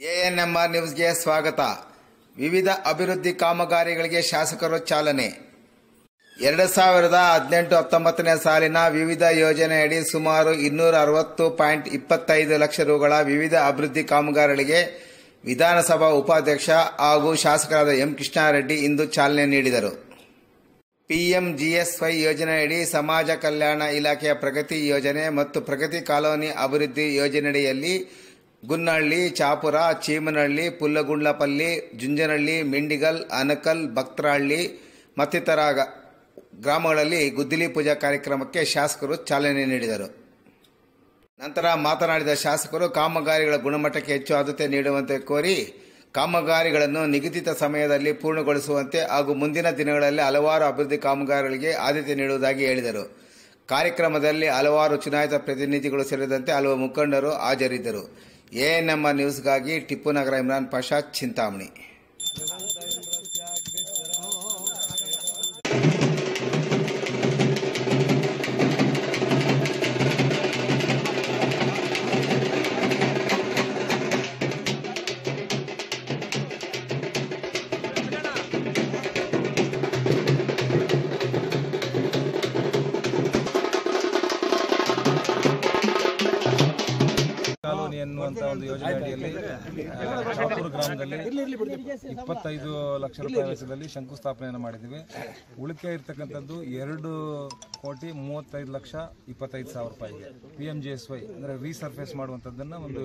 ANMR ನ್ಯೂಸ್ಗೆ ಸ್ವಾಗತ. ವಿವಿಧ ಅಭಿವೃದ್ಧಿ ಕಾಮಗಾರಿಗಳಿಗೆ ಶಾಸಕರು ಚಾಲನೆ. ಎರಡು ಸಾವಿರದ ಹದಿನೆಂಟು ಹತ್ತೊಂಬತ್ತನೇ ಸಾಲಿನ ವಿವಿಧ ಯೋಜನೆಯಡಿ ಸುಮಾರು ಇನ್ನೂರ ಅರವತ್ತು ಪಾಯಿಂಟ್ ಇಪ್ಪತ್ತೈದು ಲಕ್ಷ ರುಗಳ ವಿವಿಧ ಅಭಿವೃದ್ಧಿ ಕಾಮಗಾರಿಗಳಿಗೆ ವಿಧಾನಸಭಾ ಉಪಾಧ್ಯಕ್ಷ ಹಾಗೂ ಶಾಸಕರಾದ ಎಂ ಕೃಷ್ಣಾರೆಡ್ಡಿ ಇಂದು ಚಾಲನೆ ನೀಡಿದರು. ಪಿಎಂಜಿಎಸ್ವೈ ಯೋಜನೆಯಡಿ ಸಮಾಜ ಕಲ್ಯಾಣ ಇಲಾಖೆಯ ಪ್ರಗತಿ ಯೋಜನೆ ಮತ್ತು ಪ್ರಗತಿ ಕಾಲೋನಿ ಅಭಿವೃದ್ಧಿ ಯೋಜನೆಯಡಿಯಲ್ಲಿ ಗುನ್ನಹಳ್ಳಿ ಚಾಪುರ, ಚೀಮನಹಳ್ಳಿ, ಪುಲ್ಲಗುಂಡ್ಲಪಲ್ಲಿ, ಜುಂಜನಹಳ್ಳಿ, ಮಿಂಡಿಗಲ್ ಅನಕಲ್ ಭಕ್ತರಹಳ್ಳಿ ಮತ್ತಿತರ ಗ್ರಾಮಗಳಲ್ಲಿ ಗುದ್ದಲಿ ಪೂಜಾ ಕಾರ್ಯಕ್ರಮಕ್ಕೆ ಶಾಸಕರು ಚಾಲನೆ ನೀಡಿದರು. ನಂತರ ಮಾತನಾಡಿದ ಶಾಸಕರು, ಕಾಮಗಾರಿಗಳ ಗುಣಮಟ್ಟಕ್ಕೆ ಹೆಚ್ಚು ಆದ್ಯತೆ ನೀಡುವಂತೆ ಕೋರಿ ಕಾಮಗಾರಿಗಳನ್ನು ನಿಗದಿತ ಸಮಯದಲ್ಲಿ ಪೂರ್ಣಗೊಳಿಸುವಂತೆ ಹಾಗೂ ಮುಂದಿನ ದಿನಗಳಲ್ಲಿ ಹಲವಾರು ಅಭಿವೃದ್ಧಿ ಕಾಮಗಾರಿಗಳಿಗೆ ಆದ್ಯತೆ ನೀಡುವುದಾಗಿ ಹೇಳಿದರು. ಕಾರ್ಯಕ್ರಮದಲ್ಲಿ ಹಲವಾರು ಚುನಾಯಿತ ಪ್ರತಿನಿಧಿಗಳು ಸೇರಿದಂತೆ ಹಲವು ಮುಖಂಡರು ಹಾಜರಿದ್ದರು. ಎಎನ್ಎಂಆರ್ ನ್ಯೂಸ್ಗಾಗಿ ಟಿಪ್ಪು ನಗರ ಇಮ್ರಾನ್ ಪಾಷಾ ಚಿಂತಾಮಣಿ. ಕಾಲೋನಿ ಎನ್ನುವಂತ ಒಂದು ಯೋಜನೆ ಅಡಿಯಲ್ಲಿ ಶಾಪುರ ಗ್ರಾಮದಲ್ಲಿ ಇಪ್ಪತ್ತೈದು ಲಕ್ಷ ರೂಪಾಯಿ ವೆಚ್ಚದಲ್ಲಿ ಶಂಕುಸ್ಥಾಪನೆಯನ್ನು ಮಾಡಿದ್ದೀವಿ. ಉಳಿಕೆ ಇರ್ತಕ್ಕಂಥದ್ದು ಎರಡು ಕೋಟಿ ಮೂವತ್ತೈದು ಲಕ್ಷ ಇಪ್ಪತ್ತೈದು ಸಾವಿರ ರೂಪಾಯಿಗೆ. P M G S Y ಅಂದರೆ ರೀಸರ್ಫೇಸ್ ಮಾಡುವಂಥದ್ದನ್ನು ಒಂದು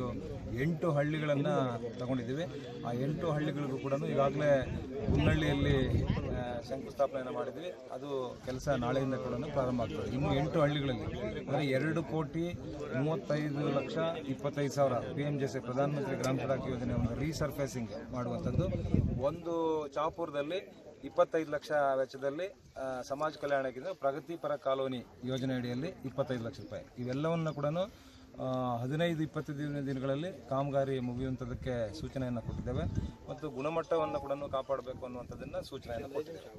ಎಂಟು ಹಳ್ಳಿಗಳನ್ನು ತಗೊಂಡಿದ್ದೀವಿ. ಆ ಎಂಟು ಹಳ್ಳಿಗಳಿಗೂ ಕೂಡ ಈಗಾಗಲೇ ಹುನ್ನಳ್ಳಿಯಲ್ಲಿ ಶಂಕುಸ್ಥಾಪನೆಯನ್ನು ಮಾಡಿದ್ವಿ ಅದು ಕೆಲಸ ನಾಳೆಯಿಂದ ಕೂಡ ಪ್ರಾರಂಭ ಆಗ್ತದೆ. ಇನ್ನು ಎಂಟು ಹಳ್ಳಿಗಳಲ್ಲಿ. ಅಂದರೆ ಎರಡು ಕೋಟಿ ಮೂವತ್ತೈದು ಲಕ್ಷ ಇಪ್ಪತ್ತೈದು ಸಾವಿರ ಪಿ ಎಂ ಜೆ ಸಿ ಪ್ರಧಾನಮಂತ್ರಿ ಗ್ರಾಮ ಸಡಕ್ ಯೋಜನೆ ಒಂದು ರೀಸರ್ಫೇಸಿಂಗ್ ಮಾಡುವಂಥದ್ದು. ಒಂದು ಚಾಪುರದಲ್ಲಿ ಇಪ್ಪತ್ತೈದು ಲಕ್ಷ ವೆಚ್ಚದಲ್ಲಿ ಸಮಾಜ ಕಲ್ಯಾಣಕ್ಕಿಂತ ಪ್ರಗತಿಪರ ಕಾಲೋನಿ ಯೋಜನೆ ಅಡಿಯಲ್ಲಿ ಇಪ್ಪತ್ತೈದು ಲಕ್ಷ ರೂಪಾಯಿ. ಇವೆಲ್ಲವನ್ನು ಕೂಡ ಹದಿನೈದು, ಇಪ್ಪತ್ತೈದು ದಿನ ದಿನಗಳಲ್ಲಿ ಕಾಮಗಾರಿ ಮುಗಿಯುವಂಥದ್ದಕ್ಕೆ ಸೂಚನೆಯನ್ನು ಕೊಟ್ಟಿದ್ದೇವೆ. ಮತ್ತು ಗುಣಮಟ್ಟವನ್ನು ಕೂಡ ಕಾಪಾಡಬೇಕು ಅನ್ನುವಂಥದ್ದನ್ನು ಸೂಚನೆಯನ್ನು ಕೊಟ್ಟಿದ್ದೇವೆ.